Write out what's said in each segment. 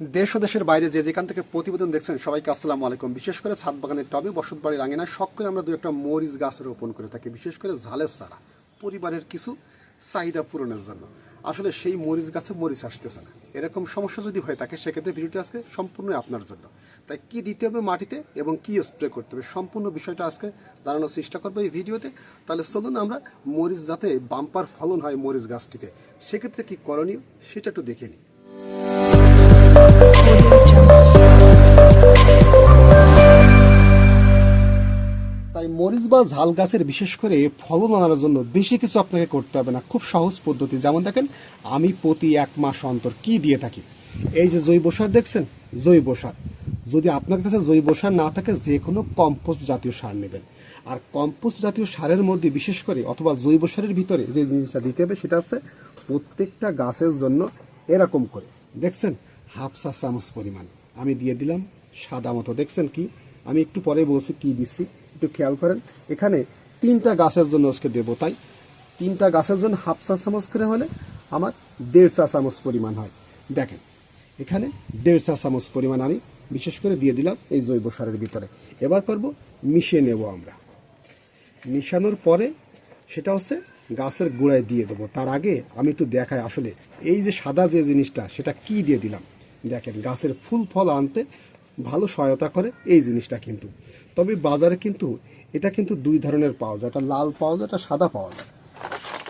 দেশ ও দেশের বাইরে যে যেখান থেকে প্রতিবেদন দেখছেন, সবাইকে আসসালামু আলাইকুম। বিশেষ করে সাত বাগানের টবে বসত বাড়ির আঙিনা শখ করে আমরা দু একটা মরিচ গাছ রোপণ করে থাকি। বিশেষ করে ঝালের সারা পরিবারের কিছু চাহিদা পূরণের জন্য। আসলে সেই মরিচ গাছে মরিচ আসতেছে না। এরকম সমস্যা যদি হয়ে থাকে, সেক্ষেত্রে ভিডিওটি আজকে সম্পূর্ণ আপনার জন্য। তাই কি দিতে হবে মাটিতে এবং কি স্প্রে করতে হবে, সম্পূর্ণ বিষয়টা আজকে জানানোর চেষ্টা করব এই ভিডিওতে। তাহলে চলুন আমরা মরিচ যাতে বাম্পার ফলন হয় মরিচ গাছটিতে, সেক্ষেত্রে কি করণীয় সেটা একটু দেখে নিই। বা ঝাল গাছের বিশেষ করে ফলন আনার জন্য বেশি কিছু আপনাকে করতে হবে না। খুব সহজ পদ্ধতি। যেমন দেখেন, আমি প্রতি এক মাস অন্তর কি দিয়ে থাকি? এই যে জৈব সার দেখছেন? জৈব সার। যদি আপনার কাছে জৈব সার না থাকে, যে কোনো কম্পোস্ট জাতীয় সার নেবেন। আর কম্পোস্ট জাতীয় সারের মধ্যে বিশেষ করে, অথবা জৈব সারের ভিতরে যে জিনিসটা দিতে হবে, সেটা হচ্ছে প্রত্যেকটা গাছের জন্য এরকম করে। দেখছেন? হাফ চা চামচ পরিমাণ। আমি দিয়ে দিলাম, সাদা মতো। দেখছেন কি? আমি একটু পরে বলছি কি দিচ্ছি। একটু খেয়াল করেন, এখানে তিনটা গাছের জন্য আজকে দেবো তাই তিনটা গাছের জন্য হাফ চা চামচ করে হলে আমার দেড় চা চামচ পরিমাণ হয়। দেখেন, এখানে দেড় চা চামচ পরিমাণ আমি বিশেষ করে দিয়ে দিলাম এই জৈব সারের ভিতরে। এবার করব মিশিয়ে নেব আমরা। মিশানোর পরে সেটা হচ্ছে গাছের গোড়ায় দিয়ে দেবো। তার আগে আমি একটু দেখাই আসলে এই যে সাদা যে জিনিসটা, সেটা কি দিয়ে দিলাম? দেখেন, গাছের ফুল ফল আনতে ভালো সহায়তা করে এই জিনিসটা কিন্তু। তবে বাজারে কিন্তু এটা কিন্তু দুই ধরনের পাওয়া যায়। একটা লাল পাওয়া যায়, একটা সাদা পাওয়া যায়।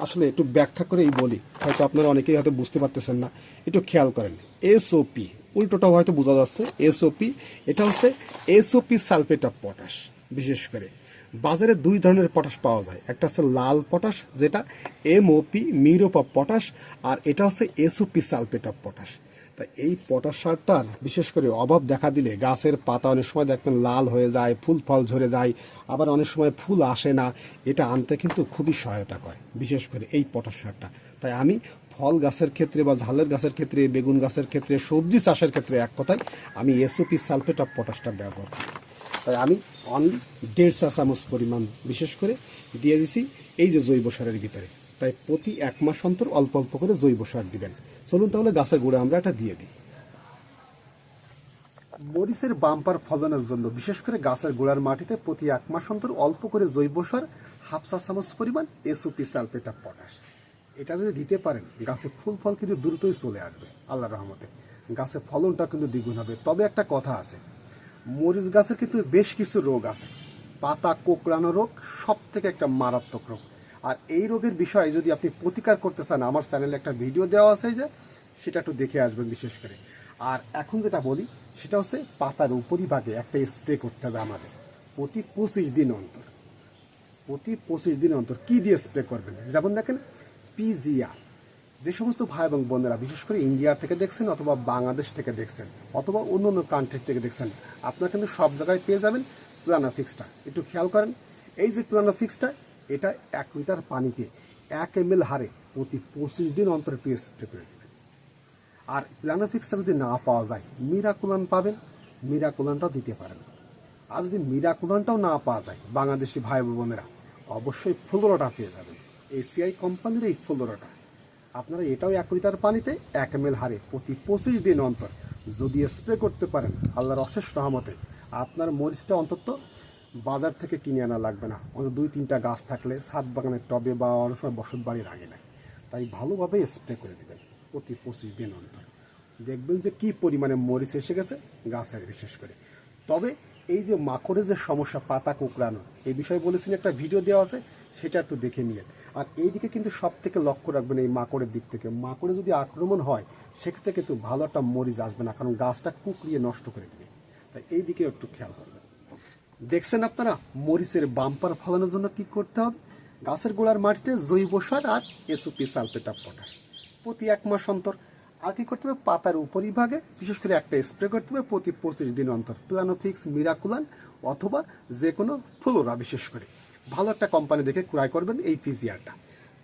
আসলে একটু ব্যাখ্যা করেই বলি। হয়তো আপনারা অনেকেই হয়তো বুঝতে পারতেছেন না। একটু খেয়াল করেন। এসওপি উল্টোটাও হয়তো বোঝা যাচ্ছে। এসওপি এটা হচ্ছে এসওপি সালফেট অফ পটাশ, বিশেষ করে। বাজারে দুই ধরনের পটাশ পাওয়া যায়। একটা হচ্ছে লাল পটাশ, যেটা এমওপি মিরোপ অফ পটাশ, আর এটা হচ্ছে এসওপি সালফেট অফ পটাশ। তা এই পটাশ সারটার বিশেষ করে অভাব দেখা দিলে গাছের পাতা অনেক সময় দেখবেন লাল হয়ে যায়, ফুল ফল ঝরে যায়, আবার অনেক সময় ফুল আসে না। এটা আনতে কিন্তু খুবই সহায়তা করে, বিশেষ করে এই পটাশ সারটা। তাই আমি ফল গাছের ক্ষেত্রে বা ঝালের গাছের ক্ষেত্রে, বেগুন গাছের ক্ষেত্রে, সবজি চাষের ক্ষেত্রে এক কথায় আমি এসওপি সালফেট অফ পটাশটা ব্যবহার করি। তাই আমি অনলি দেড় চা চামচ পরিমাণ বিশেষ করে দিয়ে দিছি এই যে জৈব সারের ভিতরে। তাই প্রতি এক মাস অন্তর অল্প অল্প করে জৈব সার দিবেন। চলুন তাহলে গাছের গোড়ে আমরা এটা দিয়ে দিই। মরিচের বাম্পার ফলনের জন্য, বিশেষ করে গাছের গোড়ার মাটিতে প্রতি এক মাস অন্তর অল্প করে জৈব সার, হাফ চা চামচ পরিমাণ এসওপি সালফেট অফ পটাশ। এটা যদি দিতে পারেন, গাছে ফুল ফল কিন্তু দ্রুতই চলে আসবে আল্লাহ রহমতে। গাছে ফলনটা কিন্তু দ্বিগুণ হবে। তবে একটা কথা আছে, মরিচ গাছের কিন্তু বেশ কিছু রোগ আছে। পাতা কোকড়ানো রোগ সব থেকে একটা মারাত্মক রোগ। আর এই রোগের বিষয়ে যদি আপনি প্রতিকার করতে চান, আমার চ্যানেলে একটা ভিডিও দেওয়া আছে যে, সেটা একটু দেখে আসবেন বিশেষ করে। আর এখন যেটা বলি, সেটা হচ্ছে পাতার উপরিভাগে একটা স্প্রে করতে হবে আমাদের, প্রতি পঁচিশ দিন অন্তর। প্রতি পঁচিশ দিন অন্তর কি দিয়ে স্প্রে করবেন? যেমন দেখেন পিজিআর যে সমস্ত ভাই এবং বোনেরা, বিশেষ করে ইন্ডিয়া থেকে দেখছেন অথবা বাংলাদেশ থেকে দেখছেন, অথবা অন্য অন্য কান্ট্রি থেকে দেখছেন, আপনারা কিন্তু সব জায়গায় পেয়ে যাবেন প্লানাফিক্সটা একটু খেয়াল করেন, এই যে প্লানাফিক্সটা এটা এক লিটার পানিতে এক এম এল হারে প্রতি পঁচিশ দিন অন্তর স্প্রে করে দেবেন আর প্লানোফিক্সটা যদি না পাওয়া যায় মিরাকুলান পাবেন মিরাকুলানটাও দিতে পারেন। আর যদি মিরাকুলানটাও না পাওয়া যায়, বাংলাদেশি ভাই বোনেরা, অবশ্যই ফ্লোরাটা পেয়ে যাবেন। এসিআই কোম্পানির এই ফ্লোরাটা। আপনারা এটাও এক লিটার পানিতে এক এম হারে প্রতি পঁচিশ দিন অন্তর যদি স্প্রে করতে পারেন, আল্লাহর অশেষ রহমতে, আপনার মরিচটা অন্তত বাজার থেকে কিনে আনা লাগবে না। অন্তত দুই, তিনটা গাছ থাকলে সাত বাগানের টবে বা অনেক সময় বসত বাড়ির আগে নাই। তাই ভালোভাবে স্প্রে করে দেবেন প্রতি পঁচিশ দিন অন্তর। দেখবেন যে কি পরিমাণে মরিচ এসে গেছে গাছের বিশেষ করে। তবে এই যে মাকড়ের যে সমস্যা, পাতা কুকড়ানো এই বিষয়ে বলেছেন একটা ভিডিও দেওয়া আছে, সেটা একটু দেখে নিয়ে। আর এই দিকে কিন্তু সব থেকে লক্ষ্য রাখবেন এই মাকড়ের দিক থেকে। মাকড়ে যদি আক্রমণ হয়, সেক্ষেত্রে কিন্তু ভালো একটা মরিচ আসবে না, কারণ গাছটা কুকড়িয়ে নষ্ট করে দেবে। তাই এই দিকে একটু খেয়াল করবেন। দেখছেন আপনারা, মরিচের বাম্পার ফলানোর জন্য কি করতে হবে? গাছের গোড়ার মাটিতে জৈব সার আর এসওপি সালফেট অফ পটাশ। প্রতি এক মাস অন্তর আর কি করতে হবে? পাতার উপরিভাগে, বিশেষ করে একটা স্প্রে করতে হবে প্রতি পঁচিশ দিন অন্তর। প্লানোফিক্স মিরাকুলান অথবা যে কোনো ফ্লোরা বিশেষ করে। ভালো একটা কোম্পানি দেখে ক্রয় করবেন এই পিজিআরটা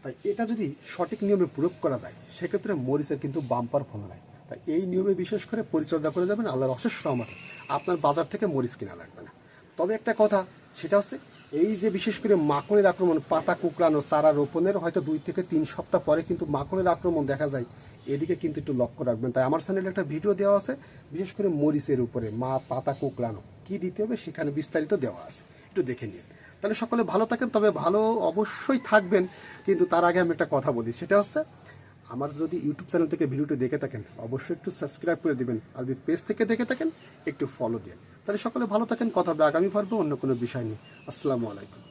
তাই এটা যদি সঠিক নিয়মে প্রয়োগ করা যায়, সেক্ষেত্রে মরিচের কিন্তু বাম্পার ফলন হয় তাই এই নিয়মে বিশেষ করে পরিচর্যা করে যাবেন। আল্লাহর অশেষ রহমতে আপনার বাজার থেকে মরিচ কিনা লাগবে না। তবে একটা কথা, সেটা হচ্ছে এই যে বিশেষ করে মাকড়ের আক্রমণ, পাতা কুকড়ানো, চারা রোপণের হয়তো দুই থেকে তিন সপ্তাহ পরে কিন্তু মাকড়ের আক্রমণ দেখা যায়। এদিকে কিন্তু একটু লক্ষ্য রাখবেন। তাই আমার চ্যানেলে একটা ভিডিও দেওয়া আছে, বিশেষ করে মরিচের উপরে, মা পাতা কোকড়ানো। কি দিতে হবে সেখানে বিস্তারিত দেওয়া আছে। একটু দেখে নিন। তাহলে সকলে ভালো থাকেন, তবে ভালো অবশ্যই থাকবেন, কিন্তু তার আগে আমি একটা কথা বলি। সেটা হচ্ছে আমার যদি ইউটিউব চ্যানেল থেকে ভিডিওটি দেখে থাকেন, অবশ্যই একটু সাবস্ক্রাইব করে দেবেন। আর যদি পেজ থেকে দেখে থাকেন, একটু ফলো দেন তাহলে সকলে ভালো থাকেন, কথা হবে আগামী পর্ব অন্য কোনো বিষয় নেই আসসালামু আলাইকুম।